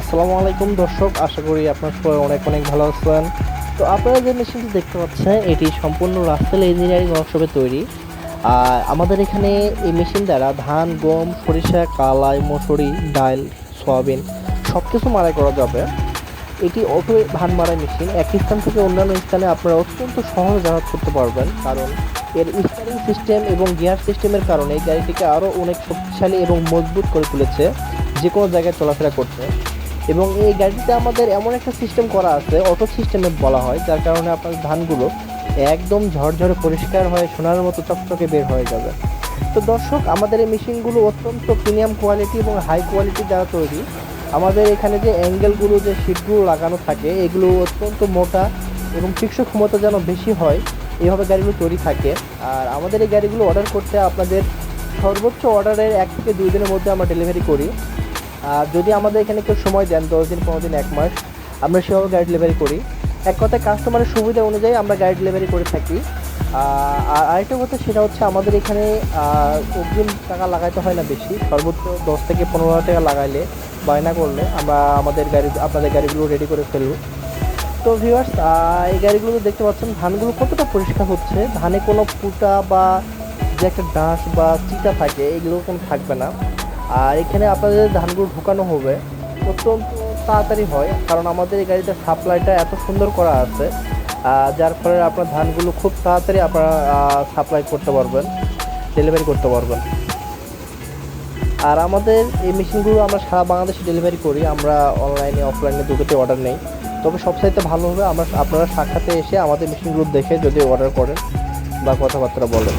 আসসালামু আলাইকুম দর্শক, আশা করি আপনার সবাই অনেক অনেক ভালো আছেন। তো আপনারা যে মেশিনটি দেখতে পাচ্ছেন, এটি সম্পূর্ণ রাস্টেল ইঞ্জিনিয়ারিং ওয়ার্কশপে তৈরি। আর আমাদের এখানে এই মেশিন দ্বারা ধান, গম, সরিষা, কালাই, মসুরি, ডাল, সয়াবিন সব কিছু মারাই করা যাবে। এটি অটো ধান মারাই মেশিন। এক স্থান থেকে অন্যান্য স্থানে আপনারা অত্যন্ত সহজে যাতায়াত করতে পারবেন, কারণ এর স্টারিং সিস্টেম এবং গিয়ার সিস্টেমের কারণে গাড়িটিকে আরও অনেক শক্তিশালী এবং মজবুত করে তুলেছে যে কোনো জায়গায় চলাফেরা করতে। এবং এই গাড়িতে আমাদের এমন একটা সিস্টেম করা আছে অটো সিস্টেমে বলা হয়, যার কারণে আপনার ধানগুলো একদম ঝরঝরে পরিষ্কার হয়ে সোনার মতো চকচকে বের হয়ে যাবে। তো দর্শক, আমাদের এই মেশিনগুলো অত্যন্ত প্রিমিয়াম কোয়ালিটি এবং হাই কোয়ালিটি দ্বারা তৈরি। আমাদের এখানে যে অ্যাঙ্গেলগুলো যে শিটগুলো লাগানো থাকে, এগুলো অত্যন্ত মোটা এবং টিকসই ক্ষমতা যেন বেশি হয় এইভাবে গাড়িগুলো তৈরি থাকে। আর আমাদের এই গাড়িগুলো অর্ডার করতে আপনাদের সর্বোচ্চ অর্ডারের এক থেকে দুই দিনের মধ্যে আমরা ডেলিভারি করি। যদি আমাদের এখানে কেউ সময় দেন, দশ দিন, পনেরো দিন, এক মাস, আমরা সেভাবে গাড়ি ডেলিভারি করি। এক কথায় কাস্টমারের সুবিধা অনুযায়ী আমরা গাড়ি ডেলিভারি করে থাকি। আর আরেকটা কথা, সেটা হচ্ছে আমাদের এখানে অগ্রিম টাকা লাগাইতে হয় না বেশি। সর্বোচ্চ দশ থেকে পনেরো হাজার টাকা লাগাইলে, বায়না করলে আমরা আমাদের গাড়ি, আপনাদের গাড়িগুলো রেডি করে ফেলব। তো ভিউয়ার্স এই গাড়িগুলো দেখতে পাচ্ছেন, ধানগুলো কতটা পরিষ্কার হচ্ছে? ধানে কোনো ফুটা বা যে একটা ডাঁশ বা চিটা থাকে, এগুলো কোনো থাকবে না। আর এখানে আপনাদের ধানগুলো ঢোকানো হবে। অত্যন্ত তাড়াতাড়ি হয়, কারণ আমাদের এই গাড়িটার সাপ্লাইটা এত সুন্দর করা আছে যার ফলে আপনার ধানগুলো খুব তাড়াতাড়ি আপনারা সাপ্লাই করতে পারবেন, ডেলিভারি করতে পারবেন। আর আমাদের এই মেশিনগুলো আমরা সারা বাংলাদেশে ডেলিভারি করি, আমরা অনলাইনে, অফলাইনে দুটোতে অর্ডার নেই। তবে সবসাইতে ভালো হবে, আমরা আপনারা সাক্ষাতে এসে আমাদের মেশিনগুলো দেখে যদি অর্ডার করেন বা কথাবার্তা বলেন।